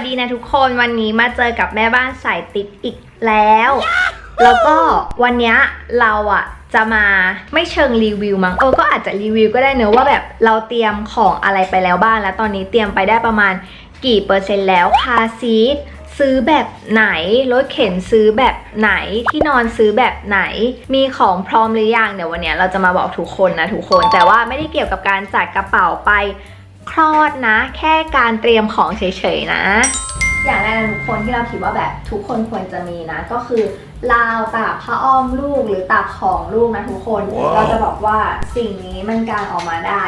วัสดีนะทุกคนวันนี้มาเจอกับแม่บ้านสายติดอีกแล้ว แล้วก็วันเนี้ยเราอะจะมาไม่เชิงรีวิวมั้งเออก็อาจจะรีวิวก็ได้เนอะว่าแบบเราเตรียมของอะไรไปแล้วบ้างแล้วตอนนี้เตรียมไปได้ประมาณกี่เปอร์เซ็นต์แล้วคาร์ซีทซื้อแบบไหนรถเข็นซื้อแบบไหนที่นอนซื้อแบบไหน มีของพร้อมหรือยังเดี๋ยววันเนี้ยเราจะมาบอกทุกคนนะทุกคน แต่ว่าไม่ได้เกี่ยวกับการจัดกระเป๋าไป คลอดนะ แค่การเตรียมของเฉยๆนะ อย่างแรกนะทุกคนที่เราคิดว่าแบบทุกคนควรจะมีนะ ก็คือราวตากผ้าอ้อมลูกหรือตากของลูกนะทุกคนว้าวเราจะบอกว่าสิ่งนี้มันการออกมาได้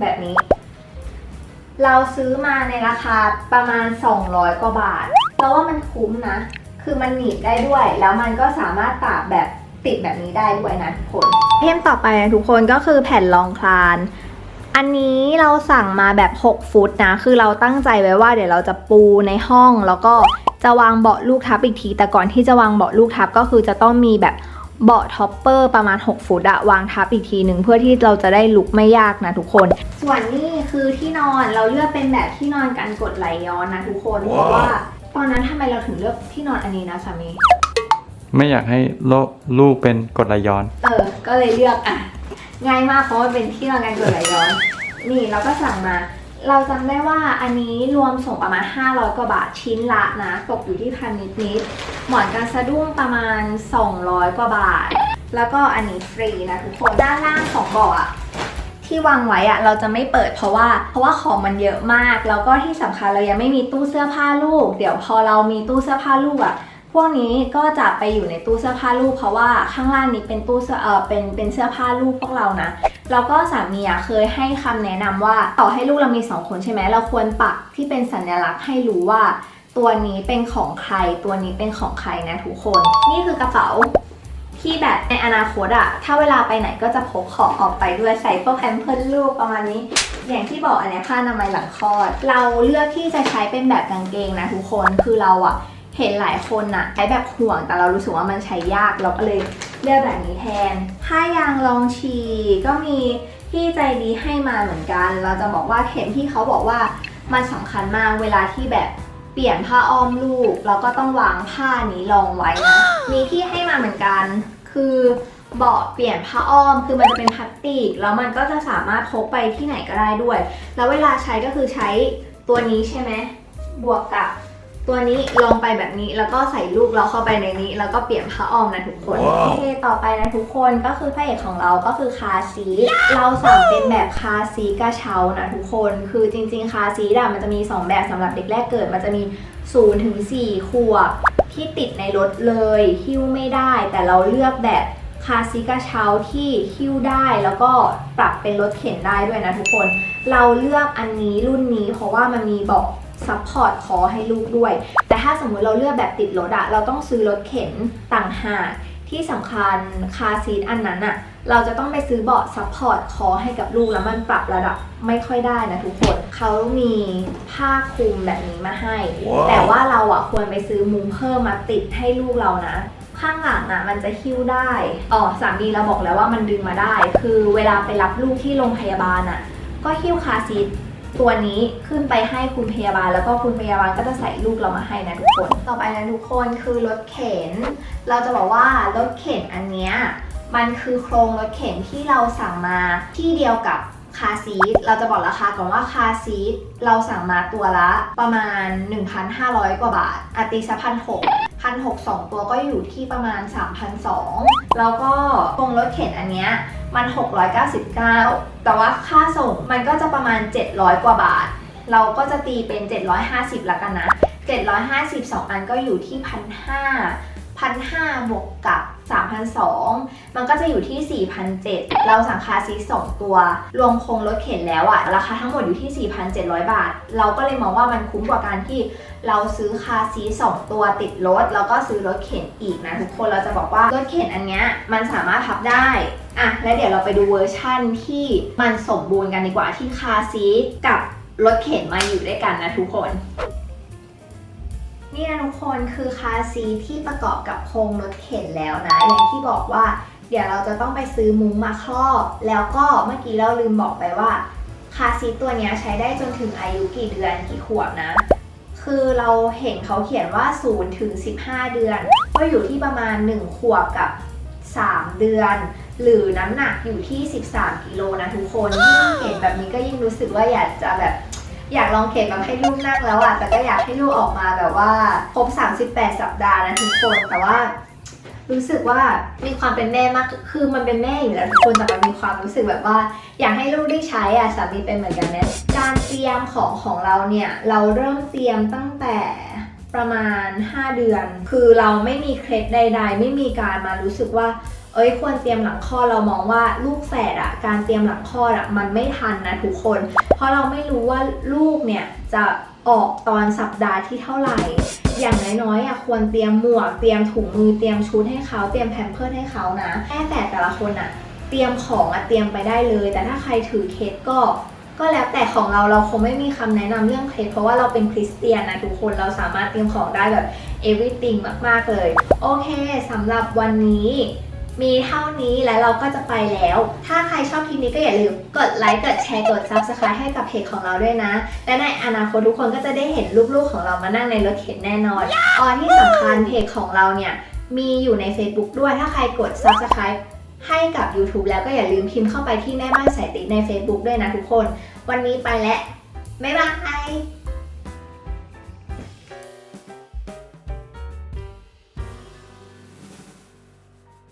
แบบนี้ เราซื้อมาในราคาประมาณ 200 กว่าบาทเราว่ามันคุ้มนะ คือมันหนีบได้ด้วย แล้วมันก็สามารถตากแบบติดแบบนี้ได้ด้วยนะทุกคนเทมต่อไปนะทุกคนก็คือแผ่นรองคลาน อันนี้เราสั่งมาแบบ 6 ฟุตนะ คือเราตั้งใจไว้ว่าเดี๋ยวเราจะปูในห้อง แล้วก็จะวางเบาะลูกทับอีกที แต่ก่อนที่จะวางเบาะลูกทับก็คือจะต้องมีแบบเบาะท็อปเปอร์ประมาณ 6 ฟุตอะวางทับอีกทีหนึ่งเพื่อที่เราจะได้ลุกไม่ยากนะทุกคน ส่วนนี้คือที่นอนเราเลือกเป็นแบบที่นอนกันกดไหลย้อนนะทุกคน เพราะว่าตอนนั้นทำไมเราถึงเลือกที่นอนอันนี้นะสามี ไม่อยากให้โลลูกเป็นกรดไหลย้อน เออ ก็เลยเลือกอะ ง่ายมากเพราะว่าเป็นที่นอนกันกดไหลย้อนนี่เราก็สั่งมา เราจำได้ว่าอันนี้รวมส่งประมาณ 500 กว่าบาทชิ้นละนะ ตกอยู่ที่พันนิดนิดๆหมอนกันสะดุ้งประมาณ 200 กว่าบาท แล้วก็อันนี้ฟรีนะทุกคนด้านล่างของเบาะอะที่วางไว้อะเราจะไม่เปิดเพราะว่า เพราะว่าของมันเยอะมาก แล้วก็ที่สำคัญเรายังไม่มีตู้เสื้อผ้าลูก เดี๋ยวพอเรามีตู้เสื้อผ้าลูกอะ พวกนี้ก็จะไปอยู่ในตู้เสื้อผ้าลูกเพราะว่าข้างล่างนี้เป็นตู้เสื้อเออเป็นเป็นเสื้อผ้าลูกพวกเรานะแล้วก็สามีอะเคยให้คำแนะนำว่าต่อให้ลูกเรามีสองคนใช่ไหมเราควรปักที่เป็นสัญลักษณ์ให้รู้ว่า ตัวนี้เป็นของใคร ตัวนี้เป็นของใครนะทุกคน นี่คือกระเป๋าที่แบบในอนาคตอะถ้าเวลาไปไหนก็จะพกของออกไปด้วยใส่พวกแพมเพิร์ลูกประมาณนี้ อย่างที่บอกอันนี้ผ้าอนามัยหลังคลอด เราเลือกที่จะใช้เป็นแบบกางเกงนะทุกคนคือเราอะ เห็นหลายคนอะใช้แบบห่วงแต่เรารู้สึกว่ามันใช้ยากเราก็เลยเลือกแบบนี้แทนผ้ายางรองฉี่ก็มีที่ใจดีให้มาเหมือนกัน เราจะบอกว่าเห็นที่เขาบอกว่ามันสำคัญมากเวลาที่แบบเปลี่ยนผ้าอ้อมลูกแล้วก็ต้องวางผ้านี้รองไว้นะ มีที่ให้มาเหมือนกัน คือเบาะเปลี่ยนผ้าอ้อมคือมันจะเป็นพลาสติก แล้วมันก็จะสามารถพกไปที่ไหนก็ได้ด้วย แล้วเวลาใช้ก็คือใช้ตัวนี้ใช่ไหมบวกกับ ตัวนี้ลงไปแบบนี้แล้วก็ใส่ลูกเราเข้าไปในนี้ แล้วก็เปลี่ยนผ้าอ้อมนะทุกคนว้าวโอเคต่อไปนะทุกคนก็คือพระเอกของเราก็คือคาร์ซีทเราสั่งเป็นแบบคาร์ซีทกระเช้านะทุกคนคือจริง ๆ คาร์ซีทอะมันจะมี 2 แบบสำหรับเด็กแรกเกิด มันจะมี0ถึง4ขวบที่ติดในรถเลยหิ้วไม่ได้ แต่เราเลือกแบบคาร์ซีทกระเช้าที่หิ้วได้แล้วก็ปรับเป็นรถเข็นได้ด้วยนะทุกคน เราเลือกอันนี้รุ่นนี้เพราะว่ามันมีเบอก ซัพพอร์ตคอให้ลูกด้วย แต่ถ้าสมมุติเราเลือกแบบติดรถอะเราต้องซื้อรถเข็นต่างหากที่สำคัญคาร์ซีทอันนั้นอะเราจะต้องไปซื้อเบาะซัพพอร์ตคอให้กับลูกแล้วมันปรับระดับไม่ค่อยได้นะทุกคนเขามีผ้าคลุมแบบนี้มาให้ว้าวแต่ว่าเราอะควรไปซื้อมุ้งเพิ่มมาติดให้ลูกเรานะข้างหลังอะมันจะหิ้วได้ อ๋อสามีเราบอกแล้วว่ามันดึงมาได้ คือเวลาไปรับลูกที่โรงพยาบาลอะก็หิ้วคาร์ซีท ตัวนี้ขึ้นไปให้คุณพยาบาล แล้วก็คุณพยาบาลก็จะใส่ลูกเรามาให้นะทุกคน ต่อไปนะทุกคนคือรถเข็น เราจะบอกว่ารถเข็นอันเนี้ยมันคือโครงรถเข็นที่เราสั่งมาที่เดียวกับคาร์ซีทเราจะบอกราคาก่อนว่าคาร์ซีทเราสั่งมาตัวละประมาณ 1,500 กว่าบาทอาตีสะพันหก พันหกสองตัวก็อยู่ที่ประมาณ3,200แล้วก็โครงรถเข็นอันเนี้ยมัน 699 แต่ว่าค่าส่งมันก็จะประมาณ 700 กว่าบาท เราก็จะตีเป็น 750ละกันนะ 750สองอันก็อยู่ที่ 1,500 1,500 บวกกับ 3,200 มันก็จะอยู่ที่ 4,700 เราสั่งคารซีสองตัว รวมโครงรถเข็นแล้วอะราคาทั้งหมดอยู่ที่ 4,700 บาท เราก็เลยมองว่ามันคุ้มกว่าการที่เราซื้อคาร์ซีสองตัวติดรถ แล้วก็ซื้อรถเข็นอีกนะทุกคนเราจะบอกว่ารถเข็นอันเนี้ยมันสามารถพับได้อะแล้วเดี๋ยวเราไปดูเวอร์ชั่นที่มันสมบูรณ์กันดีกว่าที่คาร์ซีกับรถเข็นมาอยู่ด้วยกันนะทุกคน นี่นะทุกคนคือคาซีที่ประกอบกับโครงรถเข็นแล้วนะ อย่างที่บอกว่า เดี๋ยวเราจะต้องไปซื้อมุ้งมาครอบ แล้วก็เมื่อกี้เราลืมบอกไปว่า คาซีตัวนี้ใช้ได้จนถึงอายุกี่เดือนกี่ขวบนะคคือเราเห็นเขาเขียนว่า0ถึง15 เดือน ก็อยู่ที่ประมาณ 1 ขวบกับ 3 เดือน หรือน้ำหนักอยู่ที่ 13 กิโลนะทุกคนยิ่งเห็นแบบนี้ก็ยิ่งรู้สึกว่าอยากจะแบบ อยากลองเข็นแบบให้ลูกนั่งแล้วอะแต่ก็อยากให้ลูกออกมาแบบว่าครบ 38 สัปดาห์นะทุกคนแต่ว่ารู้สึกว่ามีความเป็นแม่มาก คือมันเป็นแม่อยู่แล้วทุกคนแต่มันมีความรู้สึกแบบว่า อยากให้ลูกได้ใช้อะสามีเป็นเหมือนกันนะการเตรียมของของเราเนี่ย เราเริ่มเตรียมตั้งแต่ ประมาณ 5 เดือน คือเราไม่มีเคล็ดใด ๆ ไม่มีการมารู้สึกว่า เอ้ยควรเตรียมหลังคลอดเรามองว่าลูกแฝดอะการเตรียมหลังคลอดอะมันไม่ทันนะทุกคน เพราะเราไม่รู้ว่าลูกเนี่ยจะออกตอนสัปดาห์ที่เท่าไหร่ อย่างน้อยๆอะควรเตรียมหมวก เตรียมถุงมือ เตรียมชุดให้เขาเตรียมแพมเพิร์สให้เขานะแม่แต่แต่ละคนอะเตรียมของอะเตรียมไปได้เลย แต่ถ้าใครถือเคสก็ ก็แล้วแต่ของเราเราคงไม่มีคำแนะนำเรื่องเคสเพราะว่าเราเป็นคริสเตียนนะทุกคนเราสามารถเตรียมของได้แบบ everything มาก ๆ เลย โอเคสำหรับวันนี้มีเท่านี้แล้วเราก็จะไปแล้ว ถ้าใครชอบคลิปนี้ก็อย่าลืมกดไลค์ กดแชร์ กด subscribe ให้กับเพจของเราด้วยนะ และในอนาคตทุกคนก็จะได้เห็นลูกๆของเรามานั่งในรถเข็นแน่นอน ออที่สำคัญเพจของเราเนี่ย มีอยู่ใน Facebook ด้วย ถ้าใครกด subscribe ให้กับ YouTube แล้วก็อย่าลืมพิมพ์เข้าไปที่แม่บ้านสายติ๊กใน Facebook ด้วยนะทุกคน วันนี้ไปแล้วบ๊ายบาย